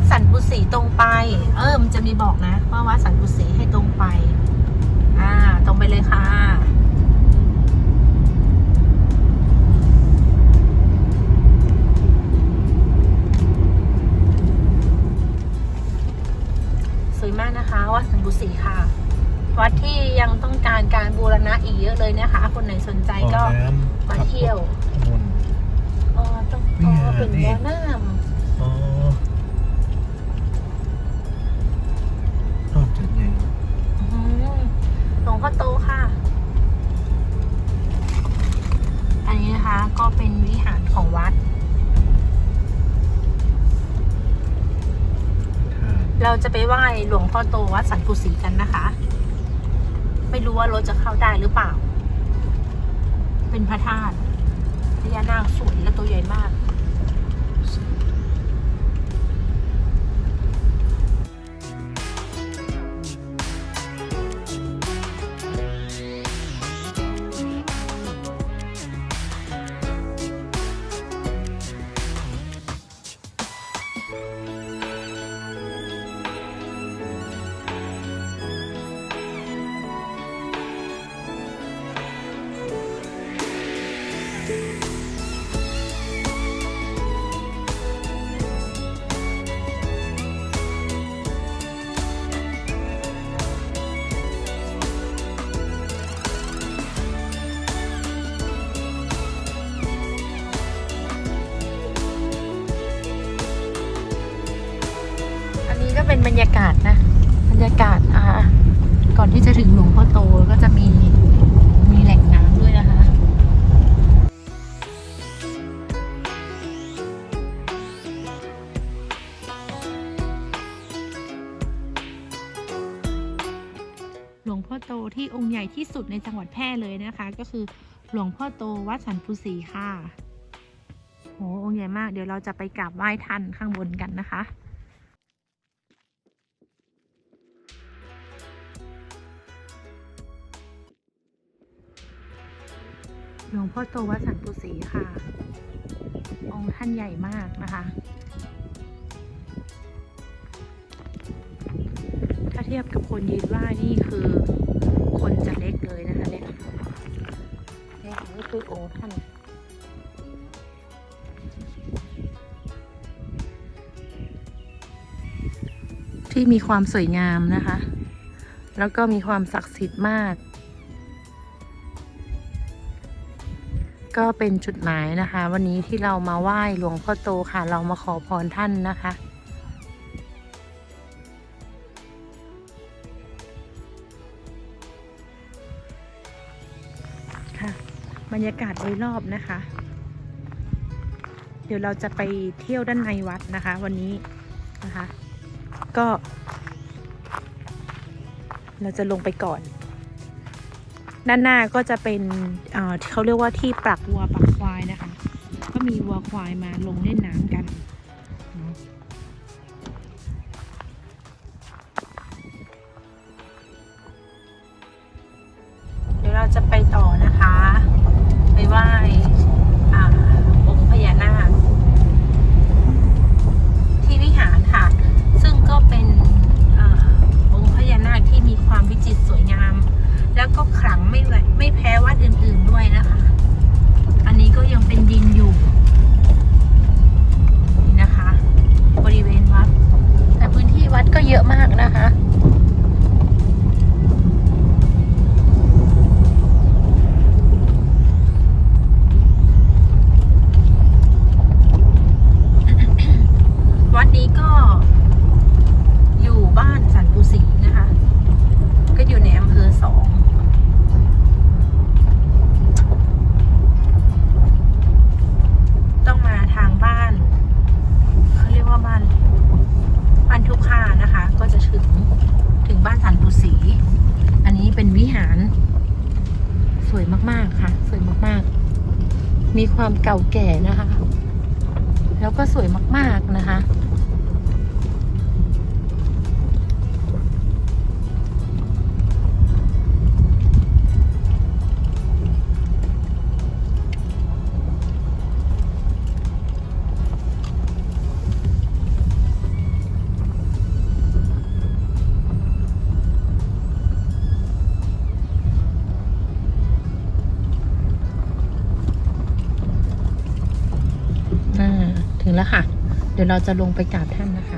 ดสันปุสีตรงไป เออ มันจะมีบอกนะว่าวัดสันปุสีให้ตรงไป อ่า ตรงไปเลยค่ะ สวยมากนะคะ วัดสันปุสีค่ะ วัดที่ยังต้องการการบูรณะอีกเยอะเลยนะคะ คนไหนสนใจก็บ่อน้ำมาเที่ยวขับรถถนนอ๋อต้องอ๋อเป็นบ่อน้ำ เราจะไปไหว้หลวงพ่อโตวัดสันกุศีกันนะคะ ไม่รู้ว่ารถจะเข้าได้หรือเปล่า เป็นพระธาตุพญานาคสวยและตัวใหญ่มาก บรรยากาศนะ บรรยากาศอ่าก่อนที่จะถึงหลวงพ่อโตก็จะมีมีแหล่งน้ำด้วยนะคะ หลวงพ่อโตที่องค์ใหญ่ที่สุดในจังหวัดแพร่เลยนะคะ ก็คือหลวงพ่อโตวัดสันปุสีค่ะโหองค์ใหญ่มาก เดี๋ยวเราจะไปกราบไหว้ท่านข้างบนกันนะคะ หลวงพ่อโตวัดสันปุสีค่ะ องค์ท่านใหญ่มากนะคะ ถ้าเทียบกับคนยืนไหว้นี่คือคนจะเล็กเลยนะคะเนี่ยนี่คือองค์ท่านที่มีความสวยงามนะคะ แล้วก็มีความศักดิ์สิทธิ์มาก ก็เป็นจุดหมายนะคะ วันนี้ที่เรามาไหว้หลวงพ่อโตค่ะ เรามาขอพรท่านนะคะค่ะบรรยากาศโดยรอบนะคะ เดี๋ยวเราจะไปเที่ยวด้านในวัดนะคะ วันนี้นะคะ ก็ เราจะลงไปก่อน ด้านหน้าก็จะเป็นเอ่อเขาเรียกว่าที่ปลักวัวปลักควายนะคะ ก็มีวัวควายมาลงเล่นน้ำกัน มีความเก่าแก่นะคะ แล้วก็สวยมากๆนะคะ แล้วค่ะ เดี๋ยวเราจะลงไปกราบท่านนะคะ